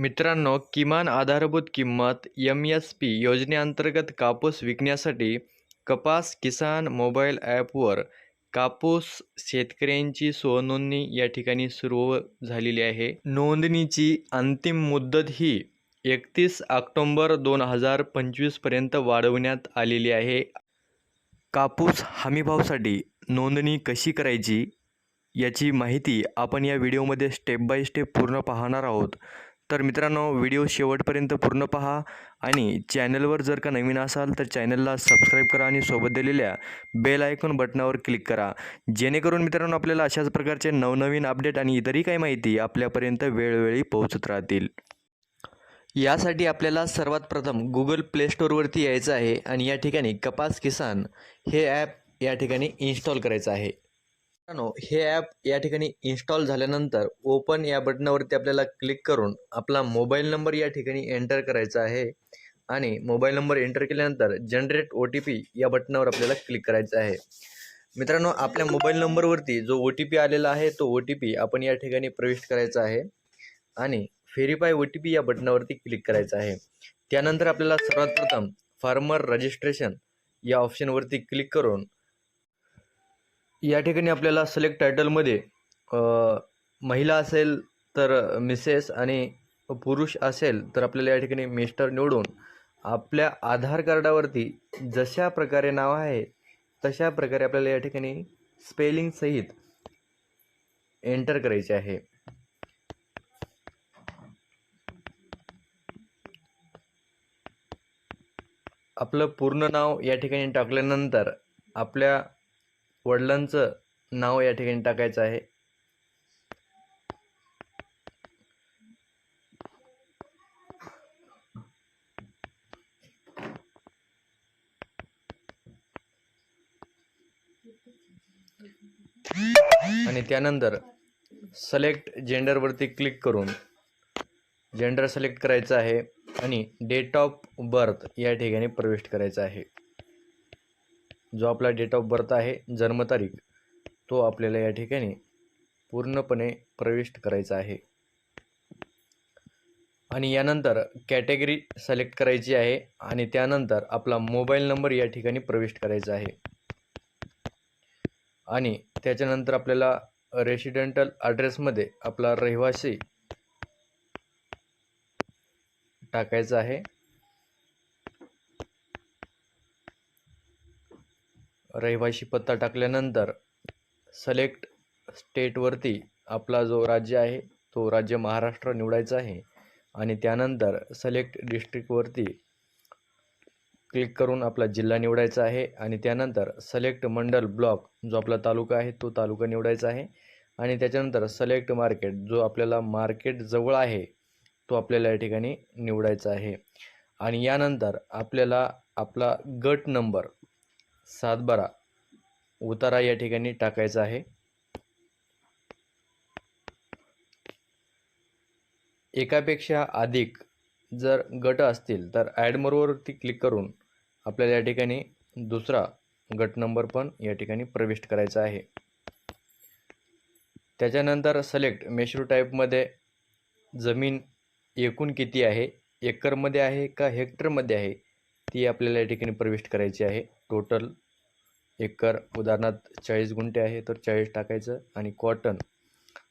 मित्रांनो किमान आधारभूत किंमत एम एस पी योजनेअंतर्गत कापूस विकण्यासाठी कपास किसान मोबाईल ॲपवर कापूस शेतकऱ्यांची स्वनोंदणी या ठिकाणी सुरू झालेली आहे. नोंदणीची अंतिम मुदत ही एकतीस ऑक्टोंबर दोन हजार पंचवीसपर्यंत वाढवण्यात आलेली आहे. कापूस हमीभावसाठी नोंदणी कशी करायची याची माहिती आपण या व्हिडिओमध्ये स्टेप बाय स्टेप पूर्ण पाहणार आहोत. तर मित्रांनो व्हिडिओ शेवटपर्यंत पूर्ण पहा आणि चॅनलवर जर का नवीन असाल तर चॅनलला सबस्क्राईब करा आणि सोबत दिलेल्या बेल आयकॉन बटनावर क्लिक करा. जेणेकरून मित्रांनो आपल्याला अशाच प्रकारचे नवनवीन अपडेट आणि इतरही काही माहिती आपल्यापर्यंत वेळोवेळी पोहोचत राहतील. यासाठी आपल्याला सर्वात प्रथम गुगल प्ले स्टोअरवरती यायचं आहे आणि या ठिकाणी कपास किसान हे ॲप या ठिकाणी इन्स्टॉल करायचं आहे. हे ॲप या ठिकाणी इन्स्टॉल झाल्यानंतर ओपन या बटनावरती आपल्याला क्लिक करून आपला मोबाईल नंबर या ठिकाणी एंटर करायचा आहे. आणि मोबाईल नंबर एंटर केल्यानंतर जनरेट ओ टी पी या बटनावर आपल्याला क्लिक करायचं आहे. मित्रांनो आपल्या मोबाईल नंबरवरती जो ओ टी पी आलेला आहे तो ओ टी पी आपण या ठिकाणी प्रविष्ट करायचा आहे. आणि व्हेरीफाय ओ टी पी या बटनावरती क्लिक करायचं आहे. त्यानंतर आपल्याला सर्वात प्रथम फार्मर रजिस्ट्रेशन या ऑप्शनवरती क्लिक करून या ठिकाणी आपल्याला सिलेक्ट टायटलमध्ये महिला असेल तर मिसेस आणि पुरुष असेल तर आपल्याला या ठिकाणी मिस्टर निवडून आपल्या आधार कार्डावरती जशा प्रकारे नाव आहे तशा प्रकारे आपल्याला या ठिकाणी स्पेलिंग सहित एंटर करायचे आहे. आपलं पूर्ण नाव या ठिकाणी टाकल्यानंतर आपल्या वडिलांचं नाव या ठिकाणी टाकायचं आहे. आणि त्यानंतर सलेक्ट जेंडरवरती क्लिक करून जेंडर सिलेक्ट करायचं आहे आणि डेट ऑफ बर्थ या ठिकाणी प्रविष्ट करायचा आहे. जो आपला डेट ऑफ बर्थ आहे जन्मतारीख तो आपल्याला या ठिकाणी पूर्णपणे प्रविष्ट करायचा आहे. आणि यानंतर कॅटेगरी सिलेक्ट करायची आहे आणि त्यानंतर आपला मोबाईल नंबर या ठिकाणी प्रविष्ट करायचा आहे. आणि त्याच्यानंतर आपल्याला रेसिडेंटल ॲड्रेसमध्ये आपला रहिवासी टाकायचा आहे. रहिवाशी पत्ता टाकल्यानंतर सलेक्ट स्टेटवरती आपला जो राज्य आहे तो राज्य महाराष्ट्र निवडायचा आहे. आणि त्यानंतर सलेक्ट डिस्ट्रिक्टवरती क्लिक करून आपला जिल्हा निवडायचा आहे. आणि त्यानंतर सलेक्ट मंडल ब्लॉक जो आपला तालुका आहे तो तालुका निवडायचा आहे. आणि त्याच्यानंतर सलेक्ट मार्केट जो आपल्याला मार्केट जवळ आहे तो आपल्याला या ठिकाणी निवडायचा आहे. आणि यानंतर आपल्याला आपला गट नंबर सातबारा उतारा या ठिकाणी टाकायचा आहे. एकापेक्षा अधिक जर गट असतील तर ॲड मोरवरती क्लिक करून आपल्याला या ठिकाणी दुसरा गट नंबर पण या ठिकाणी प्रविष्ट करायचा आहे. त्याच्यानंतर सिलेक्ट मेश्रू टाईपमध्ये जमीन एकूण किती आहे? एकरमध्ये आहे का हेक्टरमध्ये आहे? ती आपल्याला या ठिकाणी प्रविष्ट करायची आहे. टोटल एकर उदाहरणार्थ चाळीस गुंठे आहे तर चाळीस टाकायचं आणि कॉटन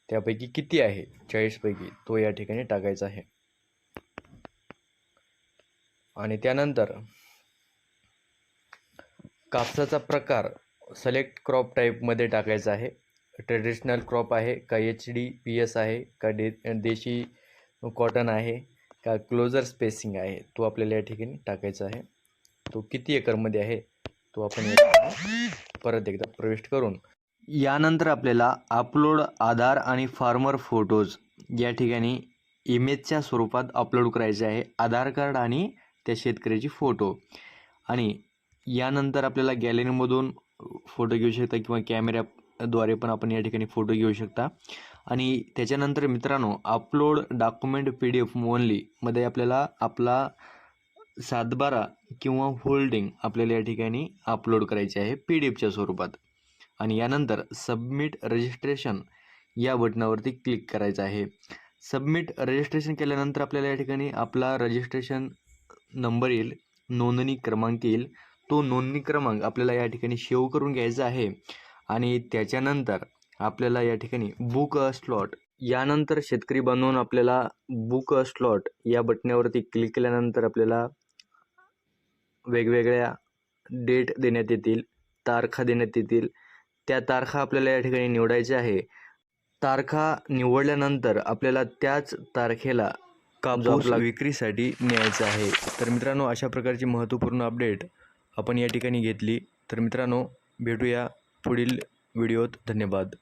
त्यापैकी किती आहे? चाळीसपैकी तो या ठिकाणी टाकायचा आहे. आणि त्यानंतर कापसाचा प्रकार सिलेक्ट क्रॉप टाईपमध्ये टाकायचा आहे. ट्रेडिशनल क्रॉप आहे का एच डी पी एस आहे का डे देशी कॉटन आहे का क्लोजर स्पेसिंग आहे तो आपल्याला या ठिकाणी टाकायचा आहे. तो किती एकरमध्ये आहे? तो आपण परत एकदा प्रविष्ट करून. यानंतर आपल्याला अपलोड आधार आणि फार्मर फोटोज या ठिकाणी इमेजच्या स्वरूपात अपलोड करायचे आहे. आधार कार्ड आणि त्या शेतकऱ्याची फोटो आणि यानंतर आपल्याला गॅलरीमधून फोटो घेऊ शकता किंवा कॅमेऱ्याद्वारे पण आपण या ठिकाणी फोटो घेऊ शकता. आणि त्याच्यानंतर मित्रांनो upload document P D F ओनलीमध्ये आपल्याला आपला सातबारा किंवा होल्डिंग आपल्याला या ठिकाणी अपलोड करायचे आहे पी डी एफच्या स्वरूपात. आणि यानंतर सबमिट रजिस्ट्रेशन या बटनावरती क्लिक करायचं आहे. सबमिट रजिस्ट्रेशन केल्यानंतर आपल्याला या ठिकाणी आपला रजिस्ट्रेशन नंबर येईल नोंदणी क्रमांक येईल. तो नोंदणी क्रमांक आपल्याला या ठिकाणी शेव करून घ्यायचा आहे. आणि त्याच्यानंतर आपल्याला या ठिकाणी बुक अ स्लॉट यानंतर शेतकरी बनवून आपल्याला बुक अ स्लॉट या बटण्यावरती क्लिक केल्यानंतर आपल्याला वेगवेगळ्या डेट देण्यात येतील तारखा देण्यात येतील. त्या तारखा आपल्याला या ठिकाणी निवडायच्या आहे. तारखा निवडल्यानंतर आपल्याला त्याच तारखेला कापूस विक्रीसाठी न्यायचा आहे. तर मित्रांनो अशा प्रकारची महत्त्वपूर्ण अपडेट आपण या ठिकाणी घेतली. तर मित्रांनो भेटूया पुढील व्हिडिओत धन्यवाद.